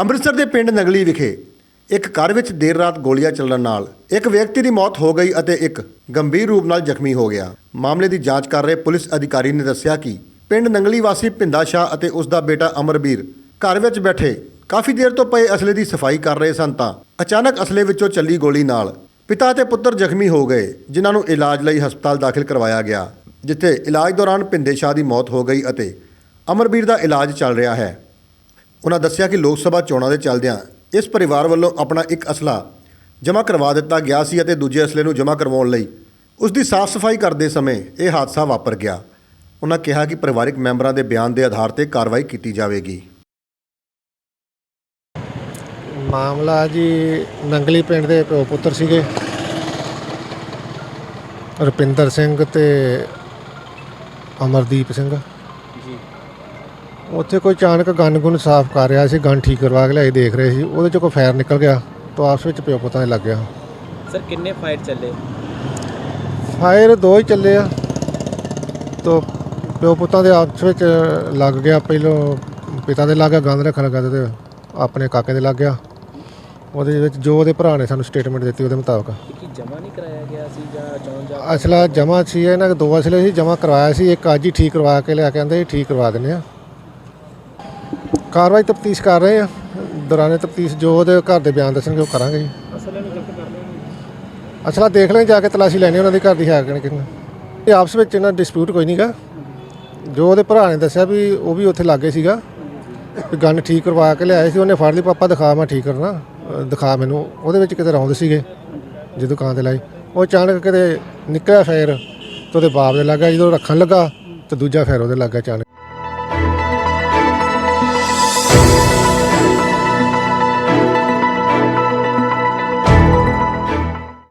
ਅੰਮ੍ਰਿਤਸਰ ਦੇ ਪਿੰਡ ਨਗਲੀ ਵਿਖੇ ਇੱਕ ਘਰ ਵਿੱਚ ਦੇਰ ਰਾਤ ਗੋਲੀਆਂ ਚੱਲਣ ਨਾਲ ਇੱਕ ਵਿਅਕਤੀ ਦੀ ਮੌਤ ਹੋ ਗਈ ਅਤੇ ਇੱਕ ਗੰਭੀਰ ਰੂਪ ਨਾਲ ਜ਼ਖਮੀ ਹੋ ਗਿਆ। ਮਾਮਲੇ ਦੀ ਜਾਂਚ ਕਰ ਰਹੇ ਪੁਲਿਸ ਅਧਿਕਾਰੀ ਨੇ ਦੱਸਿਆ ਕਿ ਪਿੰਡ ਨੰਗਲੀ ਵਾਸੀ ਭਿੰਦਾ ਸ਼ਾਹ ਅਤੇ ਉਸ ਦਾ ਬੇਟਾ ਅਮਰਬੀਰ ਘਰ ਵਿੱਚ ਬੈਠੇ ਕਾਫੀ ਦੇਰ ਤੋਂ ਪਏ ਅਸਲੇ ਦੀ ਸਫ਼ਾਈ ਕਰ ਰਹੇ ਸਨ ਤਾਂ ਅਚਾਨਕ ਅਸਲੇ ਵਿੱਚੋਂ ਚੱਲੀ ਗੋਲੀ ਨਾਲ ਪਿਤਾ ਅਤੇ ਪੁੱਤਰ ਜ਼ਖਮੀ ਹੋ ਗਏ, ਜਿਨ੍ਹਾਂ ਨੂੰ ਇਲਾਜ ਲਈ ਹਸਪਤਾਲ ਦਾਖਲ ਕਰਵਾਇਆ ਗਿਆ, ਜਿੱਥੇ ਇਲਾਜ ਦੌਰਾਨ ਭਿੰਦੇ ਸ਼ਾਹ ਦੀ ਮੌਤ ਹੋ ਗਈ ਅਤੇ ਅਮਰਬੀਰ ਦਾ ਇਲਾਜ ਚੱਲ ਰਿਹਾ ਹੈ। ਉਹਨਾਂ ਦੱਸਿਆ ਕਿ ਲੋਕ ਸਭਾ ਚੋਣਾਂ ਦੇ ਚੱਲਦਿਆਂ ਇਸ ਪਰਿਵਾਰ ਵੱਲੋਂ ਆਪਣਾ ਇੱਕ ਅਸਲਾ ਜਮ੍ਹਾਂ ਕਰਵਾ ਦਿੱਤਾ ਗਿਆ ਸੀ ਅਤੇ ਦੂਜੇ ਅਸਲੇ ਨੂੰ ਜਮ੍ਹਾਂ ਕਰਵਾਉਣ ਲਈ ਉਸ ਦੀ ਸਾਫ਼ ਸਫ਼ਾਈ ਕਰਦੇ ਸਮੇਂ ਇਹ ਹਾਦਸਾ ਵਾਪਰ ਗਿਆ। ਉਹਨਾਂ ਕਿਹਾ ਕਿ ਪਰਿਵਾਰਕ ਮੈਂਬਰਾਂ ਦੇ ਬਿਆਨ ਦੇ ਆਧਾਰ ਤੇ ਕਾਰਵਾਈ ਕੀਤੀ ਜਾਵੇਗੀ। ਮਾਮਲਾ ਜੀ ਨੰਗਲੀ ਪਿੰਡ ਦੇ ਪਿਓ ਪੁੱਤਰ ਸੀਗੇ। ਰੁਪਿੰਦਰ ਸਿੰਘ ਤੇ ਅਮਰਦੀਪ ਸਿੰਘ। ਜੀ। ਉੱਥੇ ਕੋਈ ਅਚਾਨਕ ਗਨ ਗੁਨ ਸਾਫ਼ ਕਰ ਰਿਹਾ ਸੀ ਗਨ ਠੀਕ ਕਰਵਾ ਕੇ ਲਿਆਈ ਦੇਖ ਰਹੇ ਸੀ ਉਹਦੇ ਚੋਂ ਕੋਈ ਫਾਇਰ ਨਿਕਲ ਗਿਆ ਤਾਂ ਆਪਸ ਵਿੱਚ ਪਿਓ ਪੁੱਤਾਂ ਦੇ ਲੱਗ ਗਿਆ। ਸਰ ਕਿੰਨੇ ਫਾਇਰ ਚੱਲੇ? ਫਾਇਰ ਦੋ ਹੀ ਚੱਲੇ ਆ। ਤਾਂ ਪਿਓ ਪੁੱਤਾਂ ਦੇ ਆਪਸ ਵਿੱਚ ਲੱਗ ਗਿਆ ਪਹਿਲੋਂ ਪਿਤਾ ਦੇ ਲੱਗ ਗਿਆ ਗੰਦ ਰੱਖਣ ਲੱਗਾ ਤੇ ਆਪਣੇ ਕਾਕੇ ਦੇ ਲੱਗ ਗਿਆ। ਉਹਦੇ ਵਿੱਚ ਜੋ ਉਹਦੇ ਭਰਾ ਨੇ ਸਾਨੂੰ ਸਟੇਟਮੈਂਟ ਦਿੱਤੀ ਉਹਦੇ ਮੁਤਾਬਕ। ਕੀ ਜਮਾ ਨਹੀਂ ਕਰਾਇਆ ਗਿਆ ਸੀ ਜਾਂ ਚੌਂ ਜਾ ਅਸਲਾ ਜਮਾ ਸੀ ਇਹਨਾਂ ਦੇ ਦੋ ਅਸਲੇ ਸੀ ਜਮਾ ਕਰਵਾਇਆ ਸੀ ਇੱਕ ਅੱਜ ਹੀ ਠੀਕ ਕਰਵਾ ਕੇ ਲਿਆ ਕੇ ਆਂਦੇ ਠੀਕ ਕਰਵਾ ਦਿੰਦੇ ਆ। ਕਾਰਵਾਈ ਤਫਤੀਸ਼ ਕਰ ਰਹੇ ਆ। ਦੌਰਾਨੇ ਤਫਤੀਸ਼ ਜੋ ਉਹਦੇ ਘਰ ਦੇ ਬਿਆਨ ਦੱਸਣਗੇ ਉਹ ਕਰਾਂਗੇ ਜੀ। ਅਸਲੇ ਨੂੰ ਜ਼ਬਤ ਕਰ ਲਿਆ ਅਸਲਾ ਦੇਖ ਲੈਣ ਜਾ ਕੇ ਤਲਾਸ਼ੀ ਲੈਣੀ ਉਹਨਾਂ ਦੀ ਘਰ ਦੀ ਹੈ ਕਿ ਨਹੀਂ ਇਹ ਆਪਸ ਵਿੱਚ ਇਹਨਾਂ ਡਿਸਪਿਊਟ ਕੋਈ ਨਹੀਂਗਾ ਜੋ ਉਹਦੇ ਭਰਾ ਨੇ ਦੱਸਿਆ ਵੀ ਉਹ ਵੀ ਉੱਥੇ ਲਾਗੇ ਸੀਗਾ। ਵੀ ਗਨ ਠੀਕ ਕਰਵਾ ਕੇ ਲਿਆਏ ਸੀ, ਉਹਨੇ ਫੜ ਲਈ, ਪਾਪਾ ਦਿਖਾ ਮੈਂ ਠੀਕ ਕਰਨਾ। ਅਹ ਦਿਖਾ ਮੈਨੂੰ। ਉਹਦੇ ਵਿੱਚ ਕਿਤੇ ਰੌਂਦ ਸੀਗੇ ਜੇ ਦੁਕਾਨ ਤੇ ਲਾਈ ਉਹ ਅਚਾਨਕ ਕਿਤੇ ਨਿਕਲਿਆ ਫੇਰ, ਤੇ ਉਹਦੇ ਬਾਪ ਦੇ ਲੱਗਾ ਜਦੋਂ ਰੱਖਣ ਲੱਗਾ, ਤੇ ਦੂਜਾ ਫੇਰ ਉਹਦੇ ਲੱਗਾ ਅਚਾਨਕ।